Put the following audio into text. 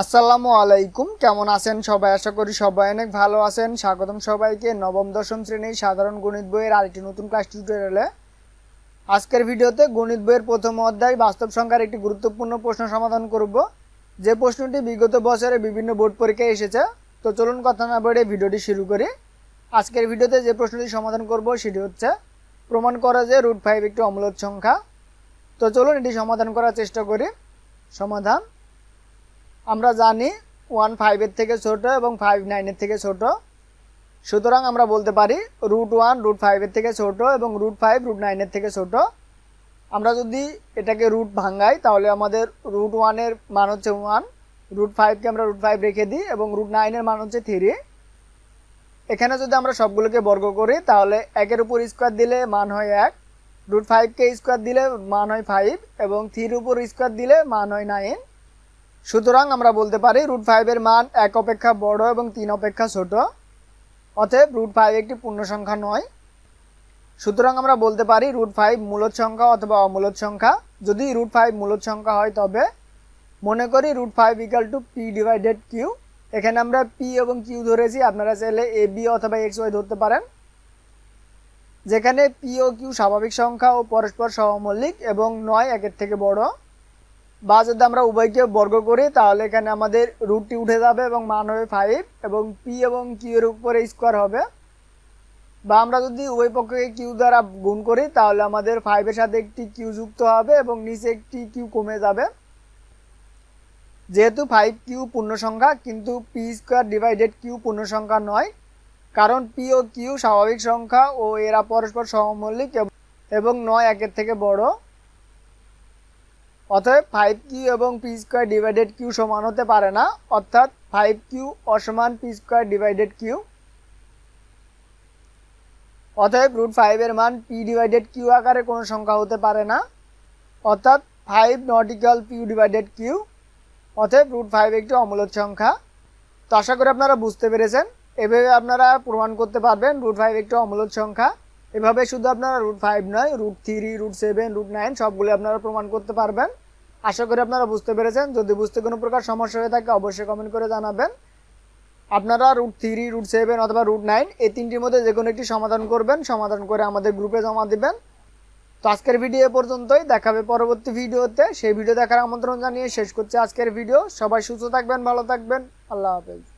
আসসালামু আলাইকুম। কেমন আছেন সবাই? আশা করি সবাই অনেক ভালো আছেন। স্বাগতম সবাইকে নবম, দশম শ্রেণির সাধারণ গণিত বইয়ের আরেকটি নতুন ক্লাস টিউটোরিয়ালে আজকের ভিডিওতে গণিত বইয়ের প্রথম অধ্যায় বাস্তব সংখ্যার একটি গুরুত্বপূর্ণ প্রশ্ন সমাধান করব। যে প্রশ্নটি বিগত বছরে বিভিন্ন বোর্ড পরীক্ষায় এসেছে। তো চলুন কথা না বেড়ে ভিডিওটি শুরু করি। আজকের ভিডিওতে যে প্রশ্নটি সমাধান করব সেটি হচ্ছে, প্রমাণ করা যে রুট ফাইভ একটি অমূলত সংখ্যা। তো চলুন এটি সমাধান করার চেষ্টা করি। সমাধান। আমরা জানি ওয়ান ফাইভের থেকে ছোট এবং ফাইভ নাইনের থেকে ছোট। সুতরাং আমরা বলতে পারি রুট ওয়ান, রুট ফাইভের থেকে ছোট এবং রুট ফাইভ, রুট নাইনের থেকে ছোট। আমরা যদি এটাকে রুট ভাঙাই, তাহলে আমাদের রুট ওয়ানের মান হচ্ছে ওয়ান, রুট ফাইভকে আমরা রুট ফাইভ রেখে দিই এবং রুট নাইনের মান হচ্ছে থ্রি। এখানে যদি আমরা সবগুলোকে বর্গ করি, তাহলে একের উপর স্কোয়ার দিলে মান হয় এক, রুট ফাইভকে স্কোয়ার দিলে মান হয় ফাইভ এবং থ্রির উপর স্কোয়ার দিলে মান হয় নাইন। সুতরাং আমরা বলতে পারি রুট ফাইভের মান এক অপেক্ষা বড় এবং তিন অপেক্ষা ছোট। অতএব রুট ফাইভ একটি পূর্ণ সংখ্যা নয়। সুতরাং আমরা বলতে পারি রুট ফাইভ মূলত সংখ্যা অথবা অমূলত সংখ্যা। যদি রুট ফাইভ মূলত সংখ্যা হয় তবে মনে করি root five equal to P divided Q এখানে আমরা পি এবং কিউ ধরেছি, আপনারা চাইলে এ বি অথবা এক্স ওয়াই ধরতে পারেন। যেখানে পি ও কিউ স্বাভাবিক সংখ্যা ও পরস্পর সহমৌলিক এবং নয় একের থেকে বড়। বা যদি আমরা উভয়কে বর্গ করি, তাহলে এখানে আমাদের রুটটি উঠে যাবে এবং মান হবে ফাইভ এবং পি এবং কিউ এর উপরে স্কোয়ার হবে। বা আমরা যদি উভয় পক্ষকে কিউ দ্বারা গুণ করি, তাহলে আমাদের ফাইভের সাথে একটি কিউ যুক্ত হবে এবং নিচে একটি কিউ কমে যাবে। যেহেতু ফাইভ কিউ পূর্ণ সংখ্যা, কিন্তু পি স্কোয়ার ডিভাইডেড কিউ পূর্ণ সংখ্যা নয়, কারণ পি ও কিউ স্বাভাবিক সংখ্যা ও এরা পরস্পর সহমৌলিক এবং- এবং নয় একের থেকে বড়। অতএব ফাইভ কিউ এবং পি স্কোয়ার ডিভাইডেড কিউ সমান হতে পারে না, অর্থাৎ ফাইভ কিউ অসমান পি স্কোয়ার ডিভাইডেড কিউ অতএব রুট ফাইভের মান পি ডিভাইডেড কিউ আকারে কোনো সংখ্যা হতে পারে না, অর্থাৎ five not equal P divided Q অতএব রুট ফাইভ একটি অমূলত সংখ্যা। তো আশা করি আপনারা বুঝতে পেরেছেন। এভাবে আপনারা প্রমাণ করতে পারবেন রুট ফাইভ একটি অমূলত সংখ্যা। এভাবে শুধু আপনারা রুট ফাইভ নয় root three root seven root nine সবগুলো আপনারা প্রমাণ করতে পারবেন। আশা করি আপনারা বুঝতে পেরেছেন। যদি বুঝতে কোনো প্রকার সমস্যা হয়ে থাকে, অবশ্যই কমেন্ট করে জানাবেন। আপনারা রুট থ্রি রুট সেভেন অথবা রুট নাইন এই তিনটির মধ্যে যে কোনো একটি সমাধান করবেন, সমাধান করে আমাদের গ্রুপে জমা দেবেন। তো আজকের ভিডিও এ পর্যন্তই। দেখাবে পরবর্তী ভিডিওতে সেই ভিডিও দেখার আমন্ত্রণ জানিয়ে শেষ করছি আজকের ভিডিও সবাই সুস্থ থাকবেন, ভালো থাকবেন। আল্লাহ হাফেজ।